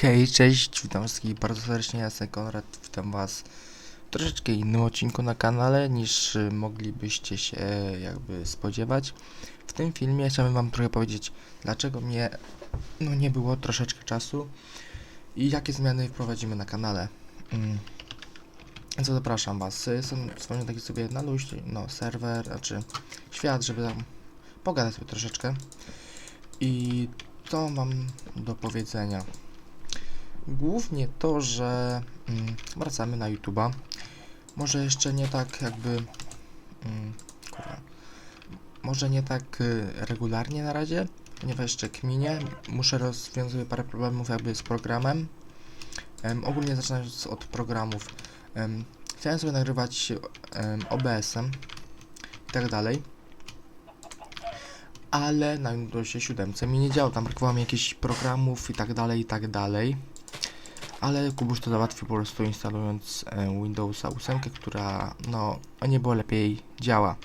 Hej, cześć, witam wszystkich bardzo serdecznie, ja jestem Konrad, witam was w troszeczkę innym odcinku na kanale niż y, moglibyście się e, jakby spodziewać. W tym filmie chciałbym wam trochę powiedzieć, dlaczego mnie no nie było troszeczkę czasu i jakie zmiany wprowadzimy na kanale. Mm. Zapraszam was, jestem stworzony taki sobie na luźnie, no serwer, znaczy świat, żeby tam pogadać sobie troszeczkę. I co mam do powiedzenia? Głównie to, że mm, wracamy na YouTube'a. Może jeszcze nie tak jakby. Mm, kurwa. Może nie tak y, regularnie na razie, ponieważ jeszcze kminie. Muszę rozwiązać parę problemów jakby z programem. Em, ogólnie zaczynając od programów. Em, chciałem sobie nagrywać em, OBS-em i tak dalej. Ale na Windowsie 7 mi nie działo, tam brakowało mi jakichś programów i tak dalej, i tak dalej ale Kubuś to załatwił po prostu instalując e, Windowsa 8, która no o niebo lepiej działa.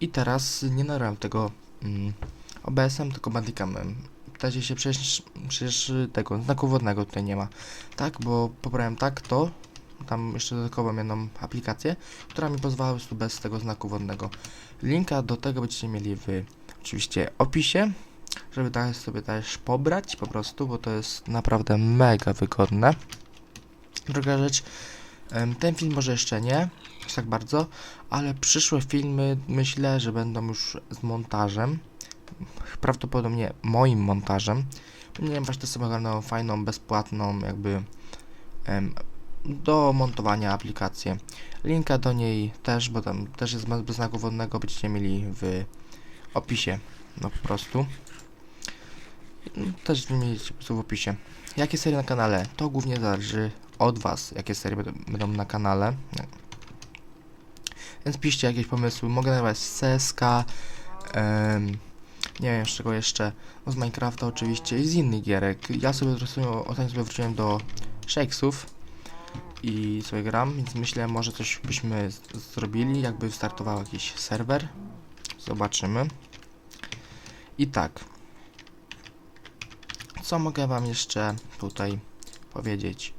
I teraz nie nagrałem tego mm, OBS-em, tylko Bandicamem. Pytacie się, przecież, przecież tego znaku wodnego tutaj nie ma. Tak, bo pobrałem tak to, tam jeszcze dodatkowo jedną aplikację, która mi pozwala po prostu bez tego znaku wodnego. Linka do tego będziecie mieli w oczywiście opisie żeby tak sobie też pobrać po prostu, bo to jest naprawdę mega wygodne. Druga rzecz, ten film może jeszcze nie, aż tak bardzo, ale przyszłe filmy myślę, że będą już z montażem, prawdopodobnie moim montażem, ponieważ to sobie ogarnąłem fajną, bezpłatną jakby do montowania aplikację. Linka do niej też, bo tam też jest bez znaku wodnego, będziecie mieli w opisie, no po prostu. Też wymienić po prostu w opisie. Jakie serie na kanale? To głównie zależy od Was, jakie serie będą, na kanale. Więc piszcie jakieś pomysły. Mogę nagrywać z CSK, nie wiem z czego jeszcze, no z Minecrafta oczywiście i z innych gierek. Ja sobie ostatnio, sobie wróciłem do Shakesów i sobie gram, więc myślę może coś byśmy zrobili, jakby startował jakiś serwer. Zobaczymy. I tak, co mogę Wam jeszcze tutaj powiedzieć?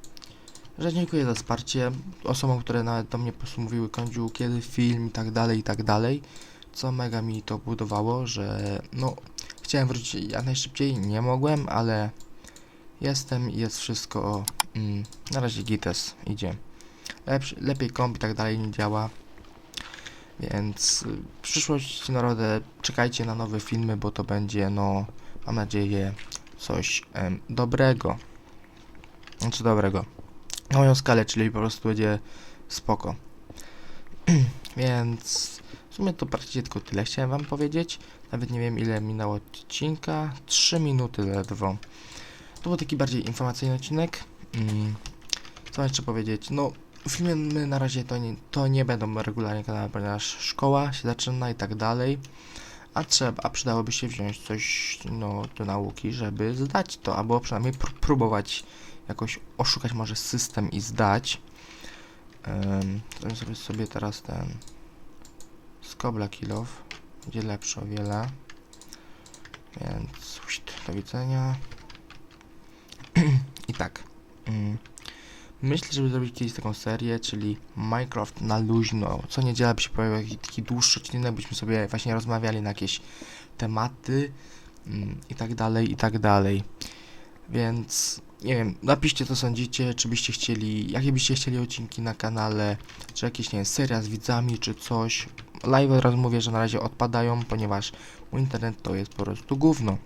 Że dziękuję za wsparcie osobom, które nawet do mnie po prostu mówiły Kądziu, kiedy film i tak dalej, i tak dalej. Co mega mi to budowało, że no chciałem wrócić jak najszybciej, nie mogłem, ale jestem i jest wszystko mm, na razie gites idzie. Lepszy, lepiej komp i tak dalej nie działa. Więc y, w przyszłości narodę czekajcie na nowe filmy, bo to będzie no mam nadzieję coś em, dobrego. Znaczy dobrego. Na moją skalę, czyli po prostu będzie spoko. Więc w sumie to praktycznie tylko tyle chciałem wam powiedzieć. Nawet nie wiem ile minęło odcinka. 3 minuty ledwo. To był taki bardziej informacyjny odcinek. Mm. Co jeszcze powiedzieć? No, filmy na razie to nie, to nie będą regularnie kanały, ponieważ szkoła się zaczyna i tak dalej a trzeba, a przydałoby się wziąć coś no, do nauki, żeby zdać to, albo przynajmniej pró- próbować jakoś oszukać może system i zdać. Um, sobie, sobie teraz ten Skobla Kilow będzie lepszy o wiele. Więc do widzenia. I tak. Mm. Myślę, żeby zrobić kiedyś taką serię, czyli Minecraft na luźno. Co niedziela by się pojawił jakiś taki dłuższy odcinek, byśmy sobie właśnie rozmawiali na jakieś tematy mm, i tak dalej, i tak dalej. Więc nie wiem, napiszcie co sądzicie, czy byście chcieli, jakie byście chcieli odcinki na kanale, czy jakieś, nie wiem, seria z widzami, czy coś. Live od razu mówię, że na razie odpadają, ponieważ mój internet to jest po prostu gówno.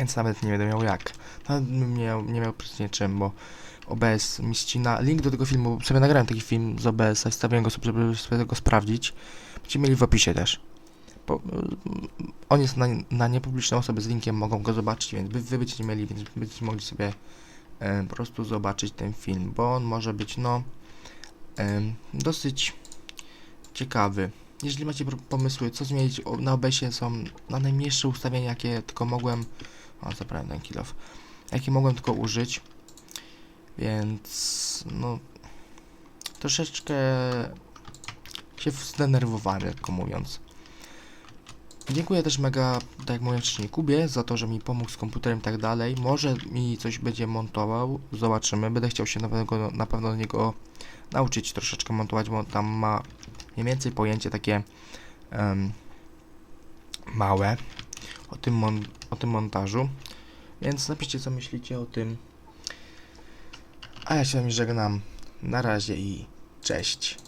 Więc nawet nie będę miał jak. Nawet bym nie nie miał praktycznie czym, bo OBS mi ścina. Link do tego filmu, sobie nagrałem taki film z OBS, wstawiłem go sobie, żeby sobie tego sprawdzić. Będziecie mieli w opisie też. Po, on jest na, na niepubliczne osoby z linkiem, mogą go zobaczyć, więc wy, wy będziecie mieli, więc będziecie mogli sobie e, po prostu zobaczyć ten film, bo on może być, no, e, dosyć ciekawy. Jeżeli macie pomysły, co zmienić na OBS-ie, są na najmniejsze ustawienia, jakie tylko mogłem, o, zabrałem ten kilof, jakie mogłem tylko użyć, więc no troszeczkę się zdenerwowałem, lekko mówiąc. Dziękuję też mega, tak jak mówiłem wcześniej, Kubie za to, że mi pomógł z komputerem i tak dalej. Może mi coś będzie montował, zobaczymy. Będę chciał się na pewno, na pewno do niego nauczyć troszeczkę montować, bo tam ma mniej więcej pojęcie takie em, małe o tym, mon, o tym montażu. Więc napiszcie co myślicie o tym. A ja się z żegnam. Na razie i cześć.